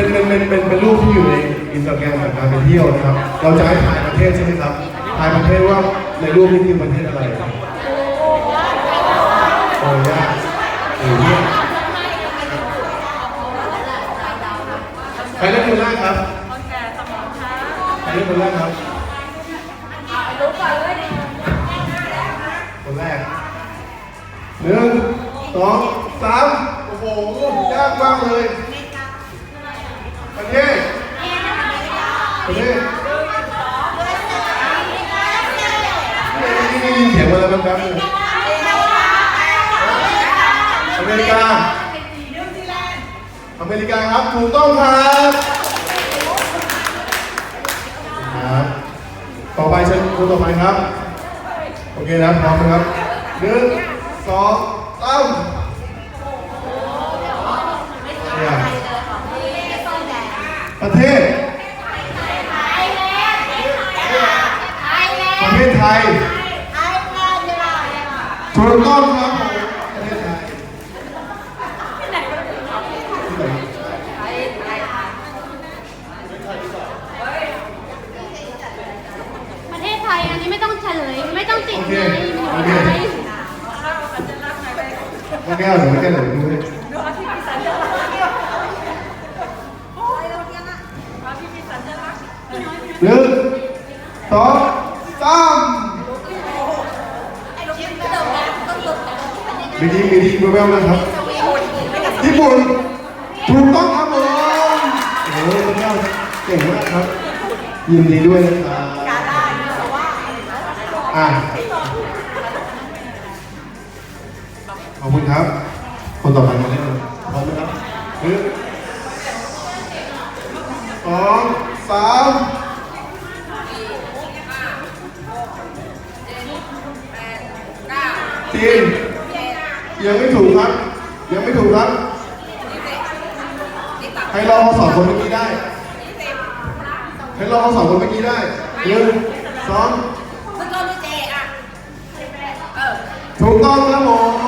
เป็นเป็นเป็นเป็นเป็นรูปที่อยู่ในอินสตาแกรมของการไปเที่ยวนะครับ เราจะให้ถ่ายประเทศใช่ไหมครับถ่ายประเทศว่าในรูปนี้คือประเทศอะไรโอ้ยากโอ้ยากใครเล่นคนแรกครับใครเล่นคนแรกครับคนแรกหนึ่งสองสามโอ้โหยากมากเลย นี่นี่นี่เขียนมาแล้วแป๊บอเมริกา อเมริกาครับถูกต้องครับครับต่อไปเชิญคุณต่อไปครับ โอเคนะพร้อมนะครับหนึ่งสองสามเนี่ยประเทศ ประเทศไทย ถูกต้องครับผมประเทศไทยที่ไหนประเทศไทยอันนี้ไม่ต้องเฉลย ไม่ต้องติดโอเคไงโอเคไม่แก้วหรือไม่แก้วหรือดูดิหนึ่งสอง มีดีมีดีแววๆนะครับ ญี่ปุ่นถูกต้องครับผมโอ้โหคุณแก้วเก่งมากครับ ยินดีด้วยนะครับอะขอบคุณครับ คนต่อไปมาเล่นเลยพร้อมไหมครับหนึ่งสองสามจีน ยังไม่ถูกครับ ยังไม่ถูกครับ ให้ลองสองคนเมื่อกี้ได้ ให้ลองสองคนเมื่อกี้ได้หนึ่งสองถูกต้องครับผม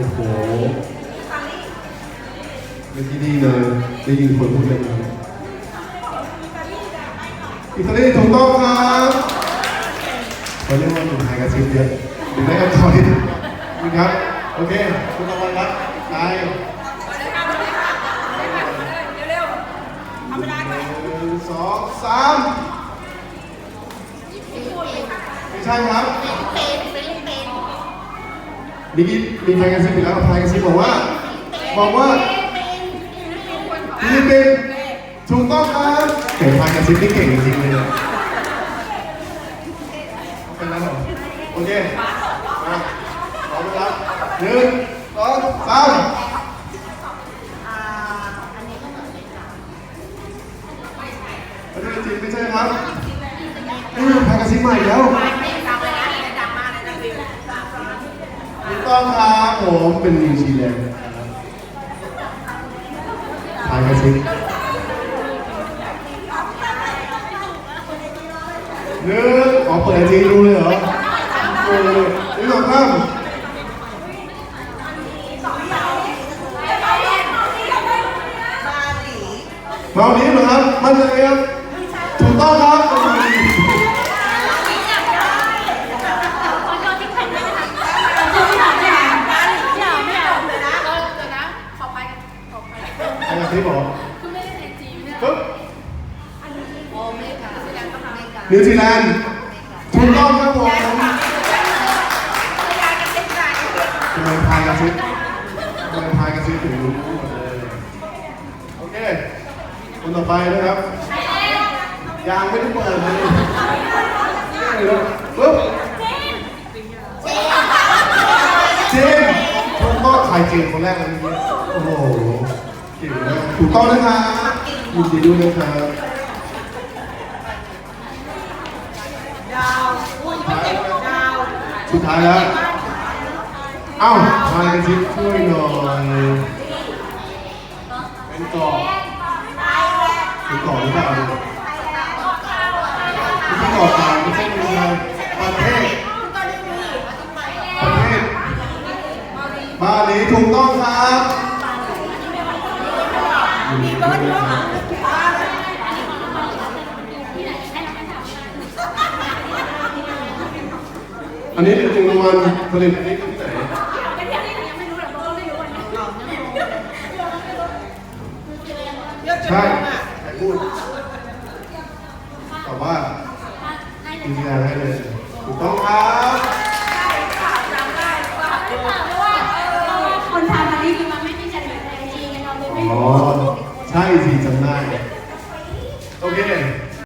อ้โหเมื่อกี้ดีเลยได้ยินคนพูดเลยนะอิตาลีถูกต้องครับเขาเรียกว่าหนุ่มไทยกระซิบเยอะดูได้กันต่อยนะครับ โอเค คุณตะวันรับนายหนึ่งสองสามไม่ใช่ครับ มีกี้มีไทยกระซิบอีกแล้วไทยกระซิบบอกว่า บอกว่าฟิลิปปินส์ถูกต้องครับเก่งไทยกระซิบนี่เก่งจริงๆเลยเป็นแล้วเหรอโอเคมาพร้อมแล้วหนึ่งสองสามประเทศจีนไม่ใช่ครับนี่ไทยกระซิบใหม่แล้ว ต้องครับผมเป็นนิวซีแลนด์ไทยกระซิบหนึ่งขอเปิดไอจีดูเลยเหรอโอ้ยนี่สองข้ามมาวันนี้เหรอครับ มั่นใจไหมครับ ถูกต้องครับ ขอโทษที่ขัดได้ไหมคะขอโทษที่ขัดได้ไหมไม่เอาไม่เอา ไอ้กระซิบบอกปึ๊บนิวซีแลนด์ถูกต้องครับผมทำไมพายกระซิบทำไมพายกระซิบถึงรู้หมดเลยโอเค คนต่อไปนะครับยังไม่ได้เปิดเลยนี่เลยปึ๊บจีนถูกต้องใครจีนคนแรกเลยเมื่อกี้โอ้โห เก่งมากถูกต้องนะครับยินดีด้วยนะครับเดาอุ่นก็จะเดาสุดท้ายแล้ว เอ้าทายกันซิช่วยหน่อยเป็นเกาะเป็นเกาะหรือเปล่าไม่ใช่เกาะกลางไม่ใช่เมืองประเทศประเทศบาหลีถูกต้องครับ อันนี้จริงๆรางวัลผลิตอันนี้คือที่ไหนใช่แต่พูด